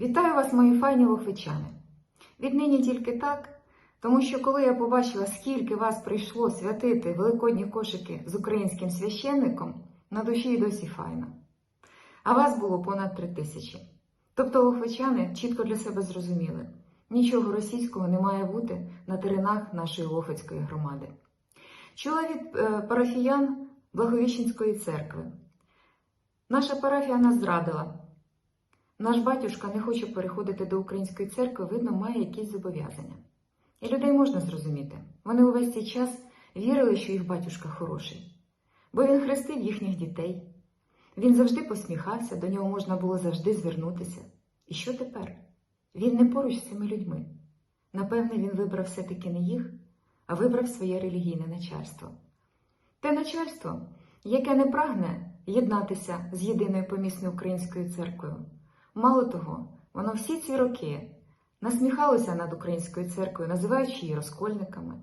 Вітаю вас, мої файні лохвичани. Віднині тільки так, тому що коли я побачила, скільки вас прийшло святити великодні кошики з українським священником, на душі й досі файно. А вас було понад три тисячі. Тобто лохвичани чітко для себе зрозуміли, нічого російського не має бути на теренах нашої Лохвицької громади. Чула від е, парафіян Благовіщенської церкви. Наша парафія нас зрадила. Наш батюшка не хоче переходити до української церкви, видно, має якісь зобов'язання. І людей можна зрозуміти. Вони увесь цей час вірили, що їх батюшка хороший, бо він хрестив їхніх дітей. Він завжди посміхався, до нього можна було завжди звернутися. І що тепер? Він не поруч з цими людьми. Напевне, він вибрав все-таки не їх, а вибрав своє релігійне начальство. Те начальство, яке не прагне єднатися з єдиною помісною українською церквою. Мало того, воно всі ці роки насміхалося над українською церквою, називаючи її розкольниками,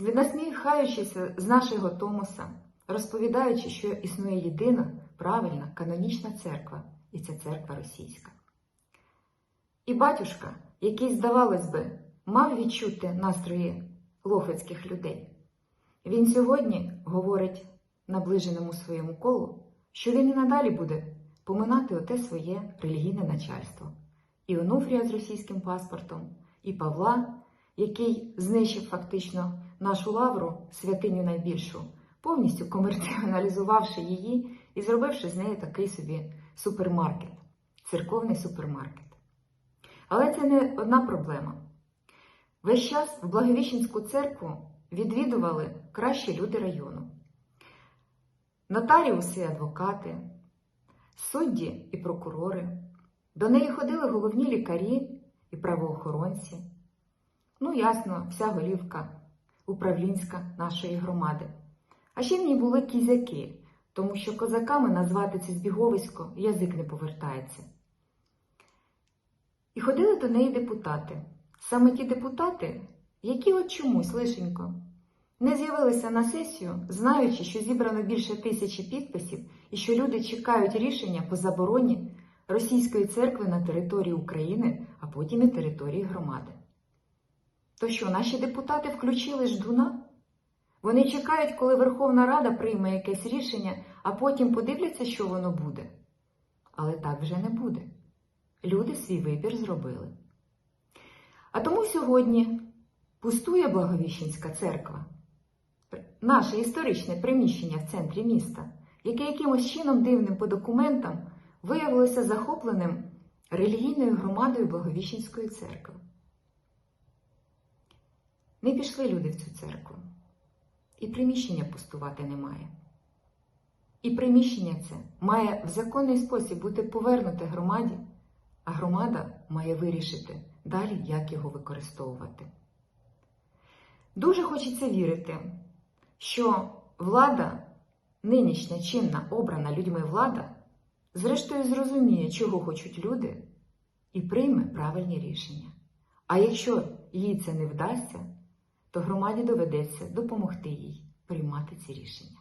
насміхаючися з нашого Томоса, розповідаючи, що існує єдина, правильна, канонічна церква, і це церква російська. І батюшка, який, здавалось би, мав відчути настрої лохвицьких людей, він сьогодні говорить наближеному своєму колу, що він і надалі буде поминати оте своє релігійне начальство. І Онуфрія з російським паспортом, і Павла, який знищив фактично нашу лавру, святиню найбільшу, повністю комерціоналізувавши її і зробивши з неї такий собі супермаркет, церковний супермаркет. Але це не одна проблема. Весь час в Благовіщенську церкву відвідували кращі люди району. Нотаріуси адвокати, судді і прокурори. До неї ходили головні лікарі і правоохоронці. Ну, ясно, вся голівка управлінська нашої громади. А ще в ній були кізяки, тому що козаками назвати це збіговисько язик не повертається. І ходили до неї депутати. Саме ті депутати, які от чомусь лишенько не з'явилися на сесію, знаючи, що зібрано більше тисячі підписів і що люди чекають рішення по забороні російської церкви на території України, а потім і території громади. То що, наші депутати включили ждуна? Вони чекають, коли Верховна Рада прийме якесь рішення, а потім подивляться, що воно буде. Але так вже не буде. Люди свій вибір зробили. А тому сьогодні пустує Благовіщенська церква, наше історичне приміщення в центрі міста, яке якимось чином дивним по документам виявилося захопленим релігійною громадою Благовіщенської церкви. Не пішли люди в цю церкву, і приміщення пустувати немає. І приміщення це має в законний спосіб бути повернуте громаді, а громада має вирішити далі, як його використовувати. Дуже хочеться вірити, що влада, нинішня чинна обрана людьми влада, зрештою зрозуміє, чого хочуть люди, і прийме правильні рішення. А якщо їй це не вдасться, то громаді доведеться допомогти їй приймати ці рішення.